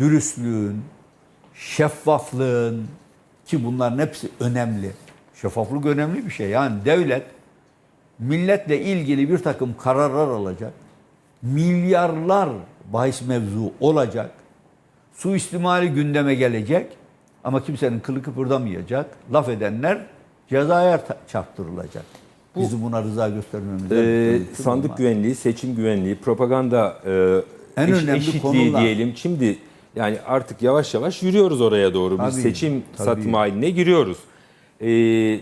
dürüstlüğün, şeffaflığın ki bunların hepsi önemli. Şeffaflık önemli bir şey. Yani devlet milletle ilgili bir takım kararlar alacak. Milyarlar bahis mevzu olacak. Suistimali gündeme gelecek. Ama kimsenin kılı kıpırdamayacak. Laf edenler cezaya çarptırılacak. Bizim buna rıza göstermemize Ee, mümkün sandık olmaz. güvenliği, seçim güvenliği, propaganda e, En eş- önemli eşitliği konular. diyelim. Şimdi yani artık yavaş yavaş yürüyoruz oraya doğru. Bir Tabii, seçim tabii. satım haline giriyoruz. Ee,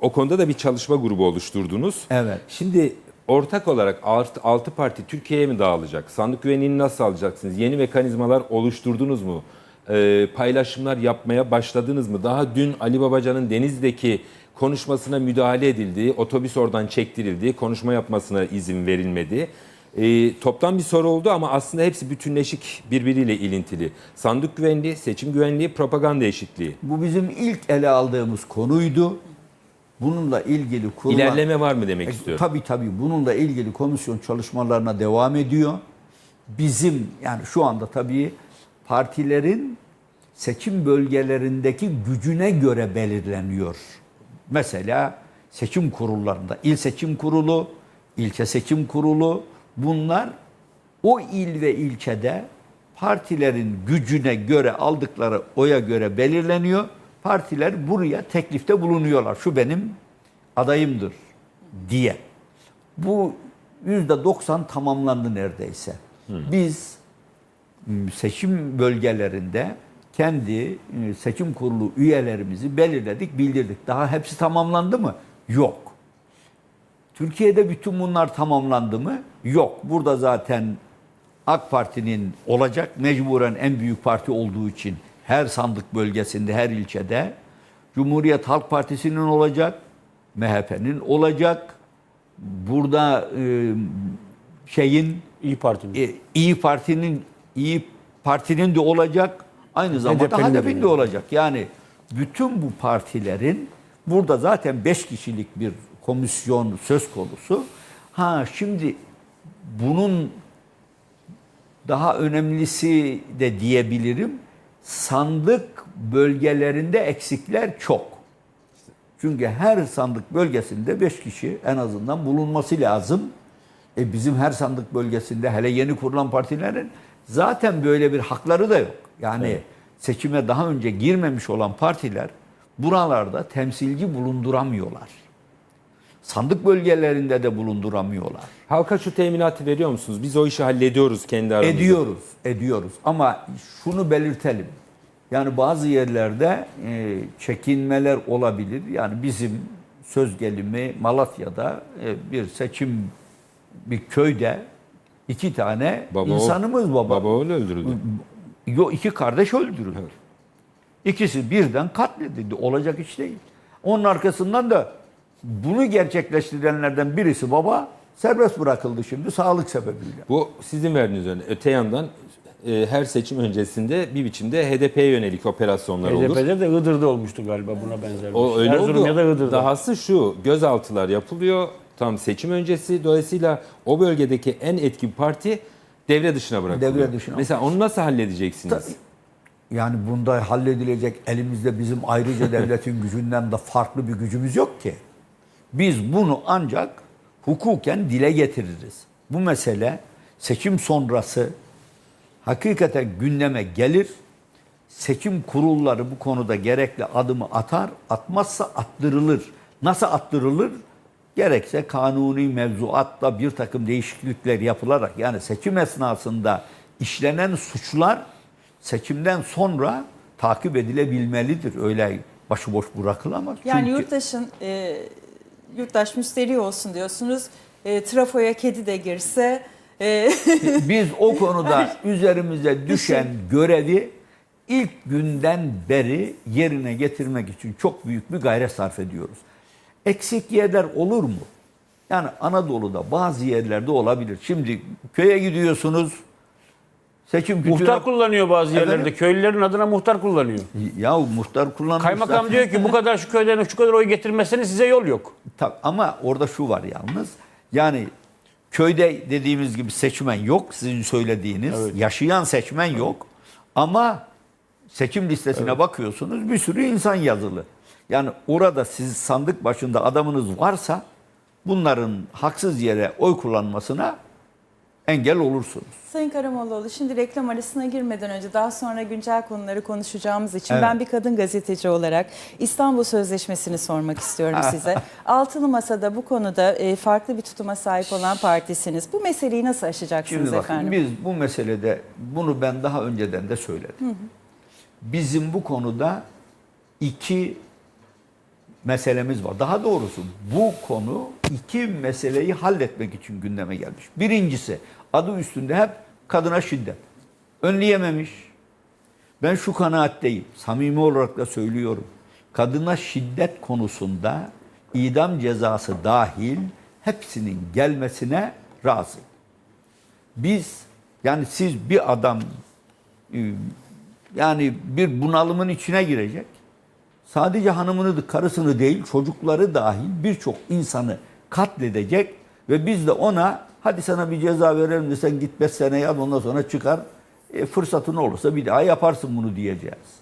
o konuda da bir çalışma grubu oluşturdunuz. Evet. Şimdi ortak olarak 6 parti Türkiye'ye mi dağılacak? Sandık güvenliğini nasıl alacaksınız? Yeni mekanizmalar oluşturdunuz mu? Ee, paylaşımlar yapmaya başladınız mı? Daha dün Ali Babacan'ın Deniz'deki konuşmasına müdahale edildi. Otobüs oradan çektirildi. Konuşma yapmasına izin verilmedi. Ee, toptan bir soru oldu ama aslında hepsi bütünleşik birbiriyle ilintili. Sandık güvenliği, seçim güvenliği, propaganda eşitliği. Bu bizim ilk ele aldığımız konuydu. Bununla ilgili kurulan... İlerleme var mı demek E, istiyorum. Tabii tabii bununla ilgili komisyon çalışmalarına devam ediyor. Bizim yani şu anda tabii partilerin seçim bölgelerindeki gücüne göre belirleniyor. Mesela seçim kurullarında il seçim kurulu, ilçe seçim kurulu bunlar o il ve ilçede partilerin gücüne göre aldıkları oya göre belirleniyor. Partiler buraya teklifte bulunuyorlar. Şu benim adayımdır diye. Bu yüzde 90 tamamlandı neredeyse. Biz seçim bölgelerinde kendi e, seçim kurulu üyelerimizi belirledik, bildirdik. Daha hepsi tamamlandı mı? Yok. Türkiye'de bütün bunlar tamamlandı mı? Yok. Burada zaten AK Parti'nin olacak mecburen en büyük parti olduğu için her sandık bölgesinde, her ilçede Cumhuriyet Halk Partisi'nin olacak, MHP'nin olacak. Burada e, şeyin İyi Parti'nin. e, İyi Parti'nin İyi Parti'nin de olacak. Aynı zamanda HDP'nin de HDP'nin de olacak. Yani bütün bu partilerin burada zaten 5 kişilik bir komisyon söz konusu. Ha şimdi bunun daha önemlisi de diyebilirim. Sandık bölgelerinde eksikler çok. Çünkü her sandık bölgesinde 5 kişi en azından bulunması lazım. E bizim her sandık bölgesinde hele yeni kurulan partilerin zaten böyle bir hakları da yok. Yani seçime daha önce girmemiş olan partiler buralarda temsilci bulunduramıyorlar. Sandık bölgelerinde de bulunduramıyorlar. Halka şu teminatı veriyor musunuz? Biz o işi hallediyoruz kendi aramızda. Ediyoruz, ediyoruz. Ama şunu belirtelim. Yani bazı yerlerde e, çekinmeler olabilir. Yani bizim söz gelimi Malatya'da e, bir seçim bir köyde iki tane Baba insanımız baba. Baba oğlu öldürüldü. Yo iki kardeş öldürüldü. İkisi birden katledildi. Olacak iş değil. Onun arkasından da bunu gerçekleştirenlerden birisi baba serbest bırakıldı şimdi sağlık sebebiyle. Bu sizin verdiğiniz örnek. Öte yandan e, her seçim öncesinde bir biçimde HDP'ye yönelik operasyonlar olur. HDP'de de Iğdır'da olmuştu galiba buna benzer. bir O şey. öyle Erzurum oldu. ya da Iğdır'da. Dahası şu, gözaltılar yapılıyor tam seçim öncesi. Dolayısıyla o bölgedeki en etkin parti devre dışına bırakılıyor. Devre dışına. Mesela onu nasıl halledeceksiniz? Yani bunda halledilecek elimizde bizim ayrıca devletin gücünden de farklı bir gücümüz yok ki. Biz bunu ancak hukuken dile getiririz. Bu mesele seçim sonrası hakikaten gündeme gelir. Seçim kurulları bu konuda gerekli adımı atar, atmazsa attırılır. Nasıl attırılır? Gerekse kanuni mevzuatla bir takım değişiklikler yapılarak yani seçim esnasında işlenen suçlar seçimden sonra takip edilebilmelidir. Öyle başıboş bırakılamaz. Yani Çünkü- yurttaşın e, yurttaş müsteri olsun diyorsunuz. E, trafoya kedi de girse e, Biz o konuda üzerimize düşen görevi ilk günden beri yerine getirmek için çok büyük bir gayret sarf ediyoruz. Eksik yerler olur mu? Yani Anadolu'da bazı yerlerde olabilir. Şimdi köye gidiyorsunuz. Seçim kütüğüne... Muhtar kullanıyor bazı yerlerde. Efendim? Köylülerin adına muhtar kullanıyor. Ya muhtar kullanmış. Kaymakam diyor ki bu kadar şu köyden şu kadar oy getirmezseniz size yol yok. Tabii, ama orada şu var yalnız. Yani köyde dediğimiz gibi seçmen yok. Sizin söylediğiniz. Yaşayan seçmen yok. Ama seçim listesine bakıyorsunuz bir sürü insan yazılı. Yani orada siz sandık başında adamınız varsa bunların haksız yere oy kullanmasına engel olursunuz. Sayın Karamollaoğlu şimdi reklam arasına girmeden önce daha sonra güncel konuları konuşacağımız için Evet. ben bir kadın gazeteci olarak İstanbul Sözleşmesi'ni sormak istiyorum size. Altılı Masa'da bu konuda e, farklı bir tutuma sahip olan partisiniz. Bu meseleyi nasıl aşacaksınız Şimdi bakın efendim? biz bu meselede bunu ben daha önceden de söyledim. Bizim bu konuda iki meselemiz var. Daha doğrusu bu konu iki meseleyi halletmek için gündeme gelmiş. Birincisi adı üstünde hep kadına şiddet. Önleyememiş. Ben şu kanaatteyim. Samimi olarak da söylüyorum. Kadına şiddet konusunda idam cezası dahil hepsinin gelmesine razıyım. Biz yani siz bir adam e, yani bir bunalımın içine girecek. Sadece hanımını, karısını değil çocukları dahil birçok insanı katledecek ve biz de ona hadi sana bir ceza verelim de sen git 5 sene yat ondan sonra çıkar e, fırsatın olursa bir daha yaparsın bunu diyeceğiz.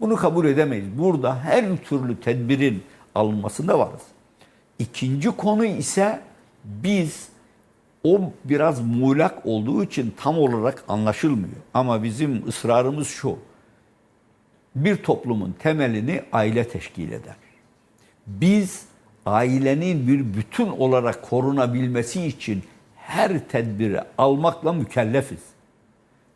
Bunu kabul edemeyiz. Burada her türlü tedbirin alınmasında varız. İkinci konu ise biz o biraz muğlak olduğu için tam olarak anlaşılmıyor. Ama bizim ısrarımız şu. Bir toplumun temelini aile teşkil eder. Biz ailenin bir bütün olarak korunabilmesi için her tedbiri almakla mükellefiz.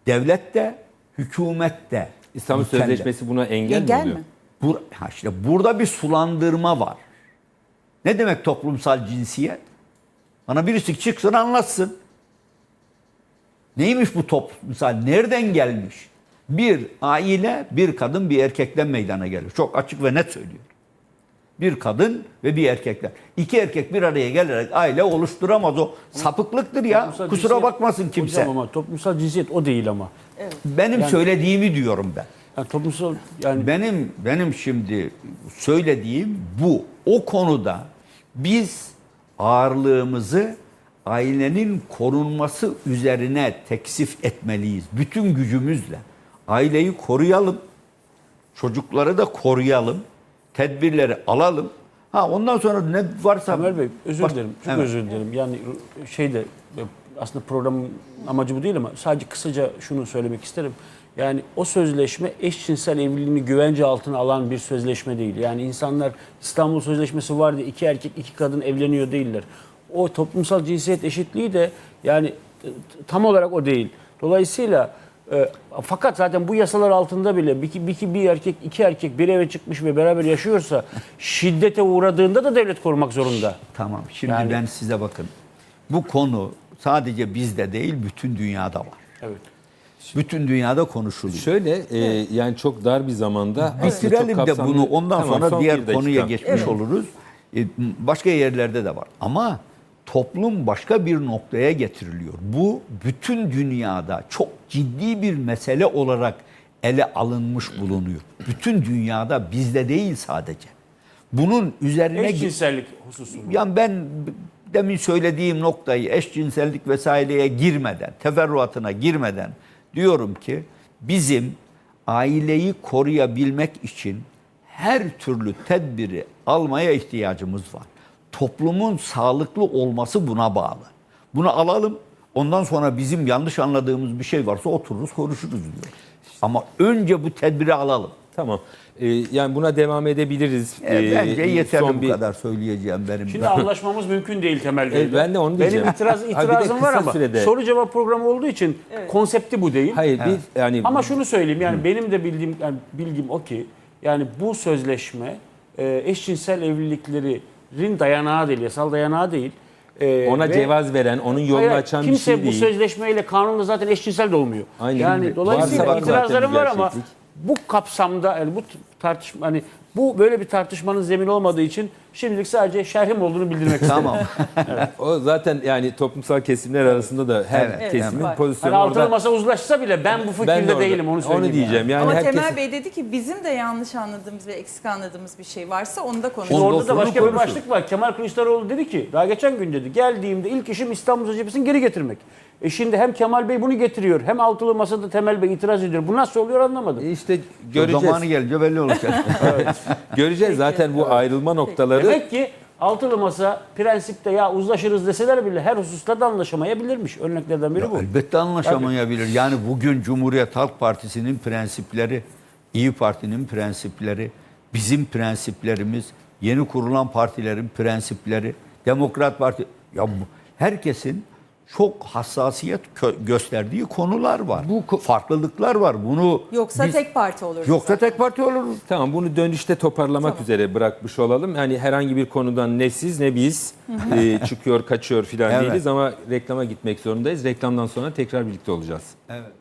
Devlet de, hükümet de. İstanbul mükellef. Sözleşmesi buna engel, Engel mi oluyor? mi? Bur ha işte burada bir sulandırma var. Ne demek toplumsal cinsiyet? Bana birisi çıksın anlatsın. Neymiş bu toplumsal? Nereden gelmiş? Bir aile, bir kadın, bir erkekten meydana gelir. Çok açık ve net söylüyor. Bir kadın ve bir erkekler. İki erkek bir araya gelerek aile oluşturamaz o. Sapıklıktır ya. Toplumsal Kusura cinsiyet- bakmasın kimse. Hocam ama toplumsal cinsiyet o değil ama. Benim söylediğimi diyorum ben. Yani toplumsal yani Benim benim şimdi söylediğim bu. O konuda biz ağırlığımızı ailenin korunması üzerine teksif etmeliyiz. Bütün gücümüzle. Aileyi koruyalım. Çocukları da koruyalım. Tedbirleri alalım. Ha ondan sonra ne varsa Ömer Bey özür dilerim. Çok Evet. özür dilerim. Yani şey de aslında programın amacı bu değil ama sadece kısaca şunu söylemek isterim. Yani o sözleşme eşcinsel evliliğini güvence altına alan bir sözleşme değil. Yani insanlar İstanbul Sözleşmesi var diye iki erkek iki kadın evleniyor değiller. O toplumsal cinsiyet eşitliği de yani t- tam olarak o değil. Dolayısıyla e, fakat zaten bu yasalar altında bile bir, bir, bir erkek iki erkek bir eve çıkmış ve beraber yaşıyorsa şiddete uğradığında da devlet korumak zorunda. Tamam. Şimdi Yani- ben size bakın. Bu konu sadece bizde değil bütün dünyada var. Evet. Bütün dünyada konuşuluyor. Şöyle e, yani çok dar bir zamanda çok Bitirelim de kapsamlı- bunu ondan Tamam, sonra son diğer dakika. konuya geçmiş oluruz. E, Başka yerlerde de var. Ama toplum başka bir noktaya getiriliyor. Bu bütün dünyada çok ciddi bir mesele olarak ele alınmış bulunuyor. Bütün dünyada bizde değil sadece. Bunun üzerine Eşcinsellik hususunda. yani ben demin söylediğim noktayı eşcinsellik vesaireye girmeden, teferruatına girmeden diyorum ki bizim aileyi koruyabilmek için her türlü tedbiri almaya ihtiyacımız var. Toplumun sağlıklı olması buna bağlı. Bunu alalım. Ondan sonra bizim yanlış anladığımız bir şey varsa otururuz konuşuruz diyor. Ama önce bu tedbiri alalım. Tamam. E, yani buna devam edebiliriz. E, E, bence yeterli son bu bir- kadar söyleyeceğim benim. Şimdi anlaşmamız mümkün değil Temel Bey. E, ben de onu diyeceğim. Benim itiraz, Ha, itirazım var ama sürede- soru cevap programı olduğu için konsepti bu değil. Hayır bir yani Ama şunu söyleyeyim yani benim de bildiğim yani bilgim o ki yani bu sözleşme e, eşcinsel evliliklerin dayanağı değil, yasal dayanağı değil. E, ona ve- cevaz veren, onun yolunu Hayır, açan bir kimse şey bu değil. sözleşmeyle kanunda zaten eşcinsel de olmuyor. Aynen. Yani dolayısıyla var itirazlarım zaten var ama bu kapsamda yani bu tartışma hani bu böyle bir tartışmanın zemin olmadığı için şimdilik sadece şerhim olduğunu bildirmek istedim. Tamam. O zaten yani toplumsal kesimler arasında da her Evet. kesimin Evet. pozisyonu Hani altılı orada. masa uzlaşsa bile ben bu fikirde Ben de orada- değilim onu söyleyeyim. Onu yani. diyeceğim. Yani Ama herkes Temel Bey dedi ki bizim de yanlış anladığımız ve eksik anladığımız bir şey varsa onu da konuşalım. Orada da başka bir konuşuruz. başlık var. Kemal Kılıçdaroğlu dedi ki daha geçen gün dedi geldiğimde ilk işim İstanbul Sözleşmesi'ni geri getirmek. E şimdi hem Kemal Bey bunu getiriyor hem altılı masada Temel Bey itiraz ediyor. Bu nasıl oluyor anlamadım. işte Göreceğiz. Zamanı gelince belli olacak. Göreceğiz zaten bu ayrılma noktaları. Demek ki altılı masa prensipte ya uzlaşırız deseler bile her hususta da anlaşamayabilirmiş. Örneklerden biri bu. Elbette anlaşamayabilir. Yani bugün Cumhuriyet Halk Partisi'nin prensipleri, İyi Parti'nin prensipleri, bizim prensiplerimiz, yeni kurulan partilerin prensipleri, Demokrat Parti, ya bu- herkesin çok hassasiyet kö- gösterdiği konular var. Bu farklılıklar var. Bunu Yoksa biz- tek parti olur. yoksa tek parti oluruz. Tamam bunu dönüşte toparlamak Tamam. üzere bırakmış olalım. Yani herhangi bir konudan ne siz ne biz e, çıkıyor kaçıyor filan Evet. değiliz ama reklama gitmek zorundayız. Reklamdan sonra tekrar birlikte olacağız. Evet.